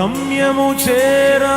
గమ్యము చేరా.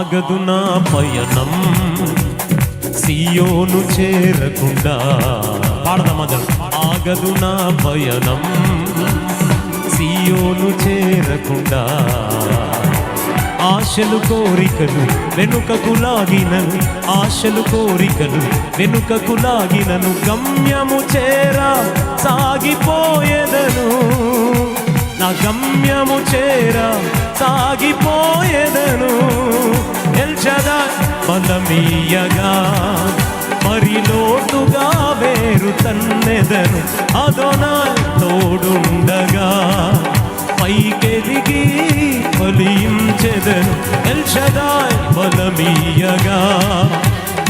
ఆగదు నా పయనం. సియోను చేరకుండా. పాడదామా ఆగదు నా పయనం. సియోను చేరకుండా. ఆశలు కోరికలు వెనుకకు లాగినను. ఆశలు కోరికలు వెనుకకు లాగినను. గమ్యము చేరా సాగిపోయేదను. నా గమ్యము చేరా సాగిపోయేదను. ఎల్చదా బలమీయగా. మరి లోతుగా వేరు తన్నెదను. అదోనా తోడుండగా. పైకెదిగి ఫలించెదను ఎల్షదాయ్ బలమీయగా.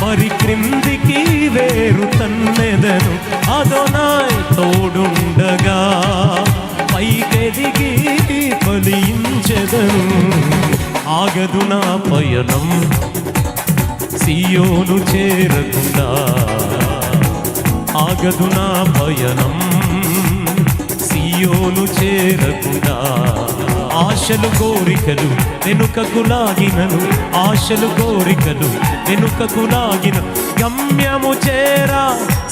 మరి క్రిందికి వేరు తన్నెదను. అదోనాయ్ తోడుండగా. ఫలించెదను ఆగదు నా పయనం. సియోను చేరకుండా ఆగదు నా పయనం. సియోను చేరకుండా ఆశలు కోరికలు వెనుకకు లాగినను ఆశలు కోరికలు వెనుకకు లాగిన గమ్యము చేరా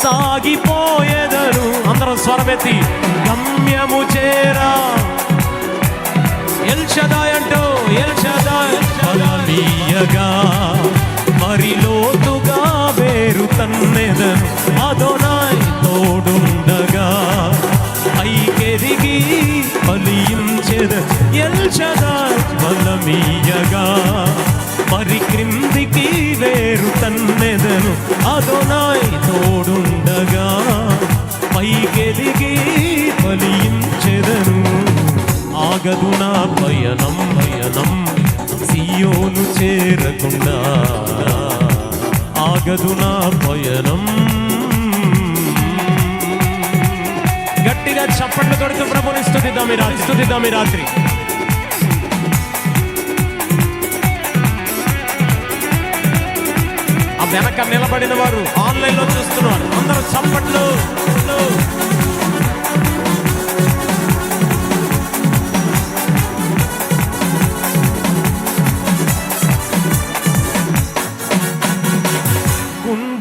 సాగిపోయేదను. అందరం స్వరమెత్తి గమ్యము చేరా ఎల్షదాయ్ అంటూ ఎల్షదాయ్ బలమీయగా మరి ఆగదు నా పయనం పయనం. సియోను చేరకుండా. ఆగదు నా పయనం. గట్టిగా చప్పట్లు కొడుతూ ప్రభుని స్థుతిద్దాం ఈ రాత్రి. స్థుతిద్దాం ఈ రాత్రి. ఆ వెనక నిలబడిన వారు ఆన్లైన్లో చూస్తున్నారు. అందరూ చప్పట్లు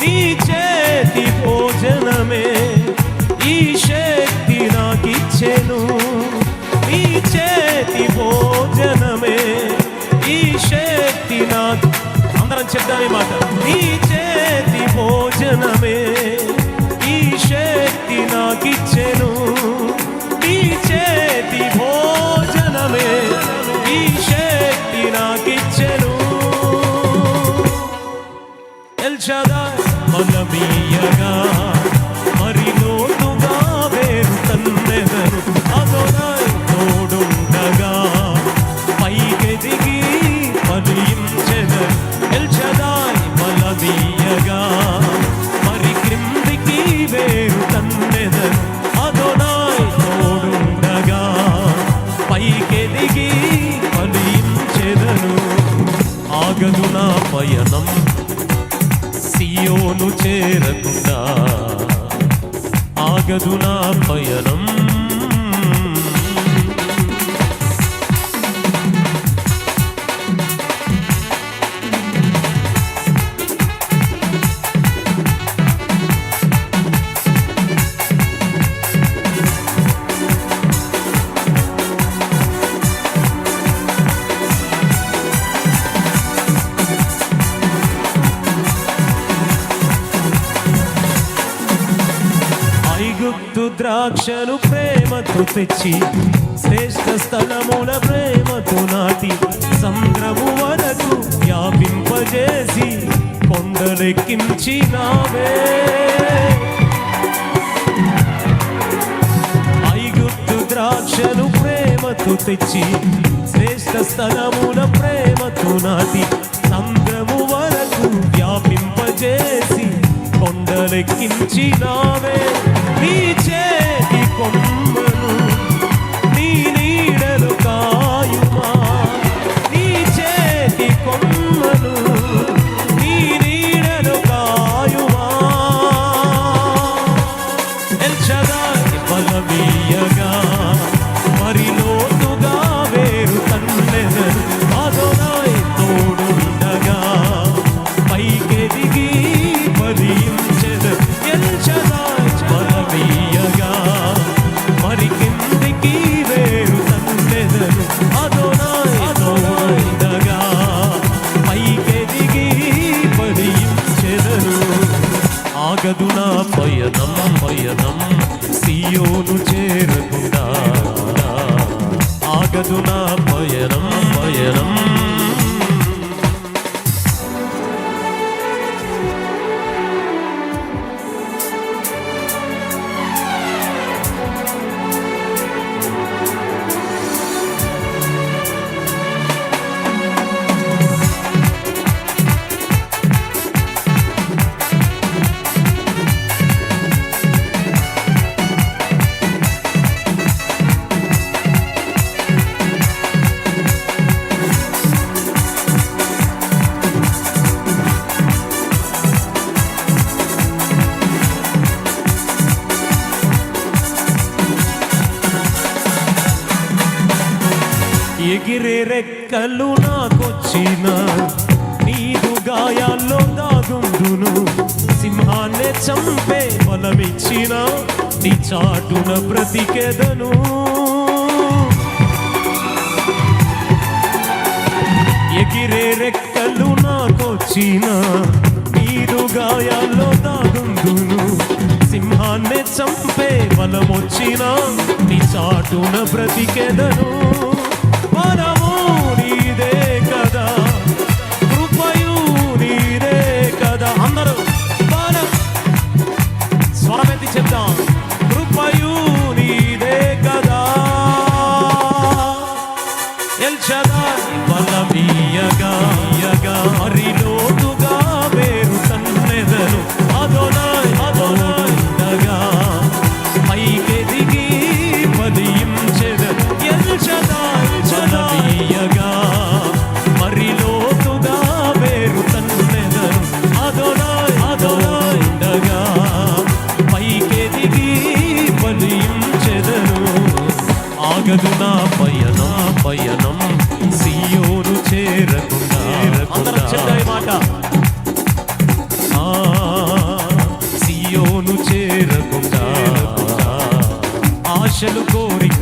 నీ చేతి భోజనమే ఈ శక్తి నాకిచ్చెను. నీ చేతి భోజనమే ఈ శక్తి నాకు అందరం చెప్దాం మాట. నీ చేతి భోజనమే ఈ శక్తి నాకిచ్చెను. సాగదు నా పయనం. సియోను చేరకుండా. ఆగదు నా పయనం. ద్రాక్షను ప్రేమతో తెచ్చి శ్రేష్ఠ స్థలముల ప్రేమతో నాటి సంద్రము వరకు వ్యాపింపజేసి కొండలెక్కించినావే ఐగుప్తు ద్రాక్షను ప్రేమతో తెచ్చి శ్రేష్ఠ స్థలముల ప్రేమతో నాటి సంద్రము వరకు వ్యాపింపజేసి కొండలెక్కించినావే. నీ చేతి కొమ్మను పయనం ఎగిరే రెక్కలు నాకొచ్చిన నీదు గాయాల్లో దాగుండును. సింహాన్ని చంపే బలమిచ్చిన నీ చాటున బ్రతికెదను. ఎగిరే రెక్కలు నాకొచ్చిన నీదు గాయాల్లో దాగుండును. సింహాన్ని చంపే బలమొచ్చిన నీ చాటున బ్రతికెదను.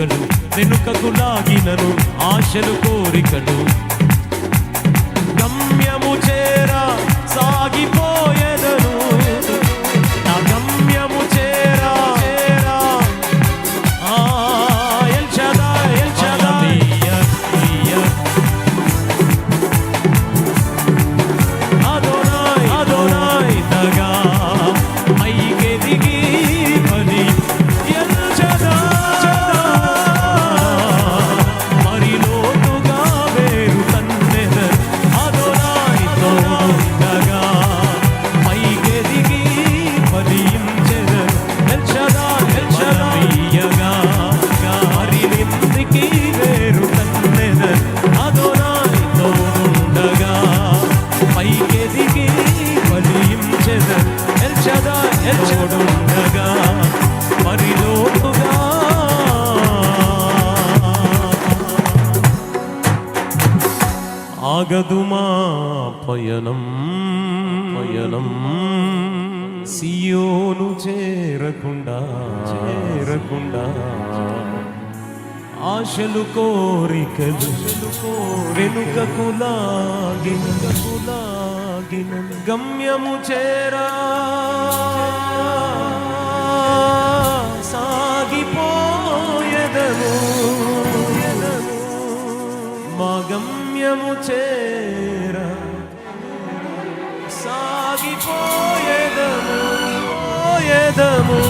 కోరికలు వెనుకకు లాగినను ఆశలు కోరికలు. గమ్యము చేరా సాగి ఆగదు మా పయనం. పయనం. సియోను చేరకుండా చేరకుండా. ఆశలు కోరికలు వెనుకకు లాగినకు లాగిన గమ్యము చేరా. సాగిపోయదము మగమ్యము చేర. సాగిపోయేదము పోయేదము.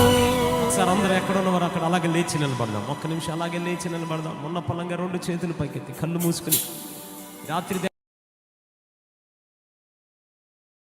సార్ అందరూ ఎక్కడ ఉన్నవారు అక్కడ అలాగే లేచి నిలబడదాం. ఒక్క నిమిషం అలాగే లేచి నిలబడదాం. మొన్న పొలంగా రెండు చేతులు పైకెత్తి కళ్ళు మూసుకుని. రాత్రి